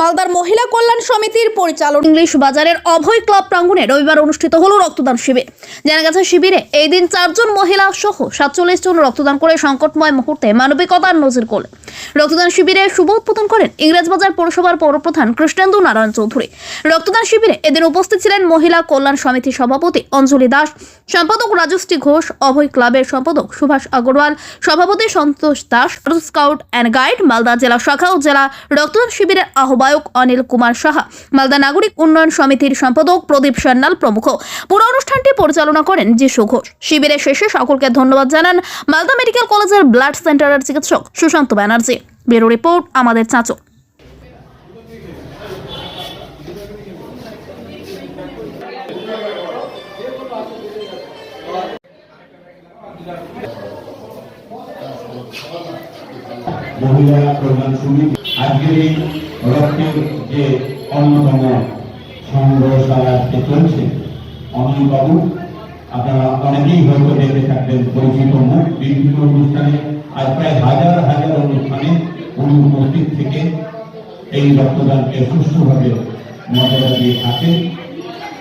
মালদার মহিলা কল্যাণ সমিতির পরিচালন ইংলিশ বাজারের অভয় ক্লাব প্রাঙ্গণে রবিবার অনুষ্ঠিত হলো রক্তদান শিবির। জানা গেছে, শিবিরে এই দিন চারজন মহিলা সহ সাতচল্লিশ জন রক্তদান করে সংকটময় মুহূর্তে মানবিকতার নজির করলেন রক্তদান শিবিরে শুভ উদ্বোধন করেন ইংরেজবাজার পৌরসভার পৌরপ্রধান কৃষ্ণেন্দু নারায়ণ চৌধুরী। রক্তদান শিবিরে এদিন উপস্থিত ছিলেন মহিলা কল্যাণ সমিতি সভাপতি অঞ্জলি দাস, সম্পাদক রাজশ্রী ঘোষ, অভয় ক্লাবের সম্পাদক সুভাষ আগরওয়াল, সভাপতি Santosh Das scout and guide, Malda জেলা শাখা ও জেলা রক্তদান শিবিরের আহ্বায়ক অনিল কুমার সাহা, মালদা নাগরিক উন্নয়ন সমিতির সম্পাদক প্রদীপ সান্যাল প্রমুখ। পুরো অনুষ্ঠানটি পরিচালনা করেন যিশু ঘোষ। শিবিরের শেষে সকলকে ধন্যবাদ জানান মালদা মেডিকেল কলেজের ব্লাড সেন্টারের চিকিৎসক সুশান্ত ব্যানার্জি। ব্যুরো রিপোর্ট, আমাদের চাঁচো। আজকের এই রক্তের যে অন্যতম আজকে চলছে অনিল বাবু আপনারা অনেকেই হয়তো দেখে থাকবেন, পরিচিত মুখ, বিভিন্ন অনুষ্ঠানে আজ প্রায় হাজার হাজার অনুষ্ঠানে উনি উপস্থিত থেকে এই রক্তদানকে সুষ্ঠুভাবে মর্যাদা দিয়ে থাকেন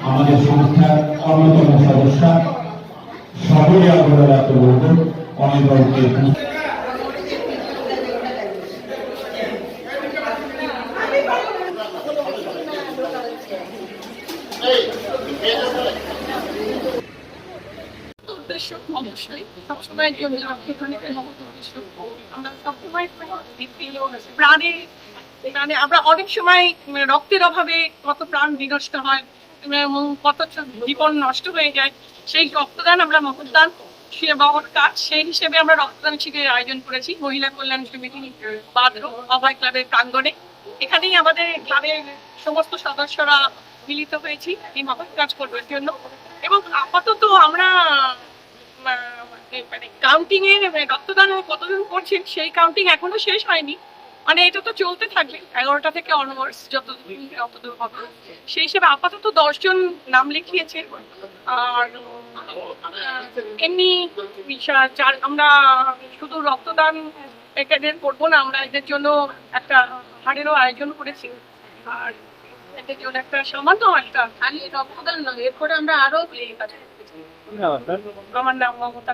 আমাদের সংস্থার অন্যতম সদস্য সকলে আপনারা তো বলবেন অনিল বাবুকে উদ্দেশ্য উদ্দেশ্য আমরা অনেক সময় রক্তের অভাবে কত প্রাণ বিনষ্ট হয়, এবং কত জীবন নষ্ট হয়ে যায়। সেই রক্তদান আমরা মহৎদান, সে কাজ, সেই হিসেবে আমরা রক্তদান শিবিরের আয়োজন করেছি। মহিলা কল্যাণ সমিতি, বাদ্র, অভয় ক্লাবের প্রাঙ্গণে। এখানেই আমাদের ক্লাবের সমস্ত সদস্যরা মিলিত হয়েছি, এই মহৎ কাজ করবার জন্য। এবং আপাতত মানে কাউন্টিং এ মানে রক্তদান কতজন করছেন সেই কাউন্টিং এখনও শেষ হয়নি। মানে এটা তো চলতে থাকবে এগারোটা থেকে অনওয়ার্ডস যতদূর অতদূর হবে। সেই হিসেবে আপাতত দশজন নাম লিখিয়েছে আর এমনি আমরা শুধু রক্তদান এখানে করব না আমরা এদের জন্য একটা হাড়েরও আয়োজন করেছি। আর এদের জন্য একটা সামান্য একটা খালি রক্তদান নয় এরপরে আমরা আরও আমার নাম মমতা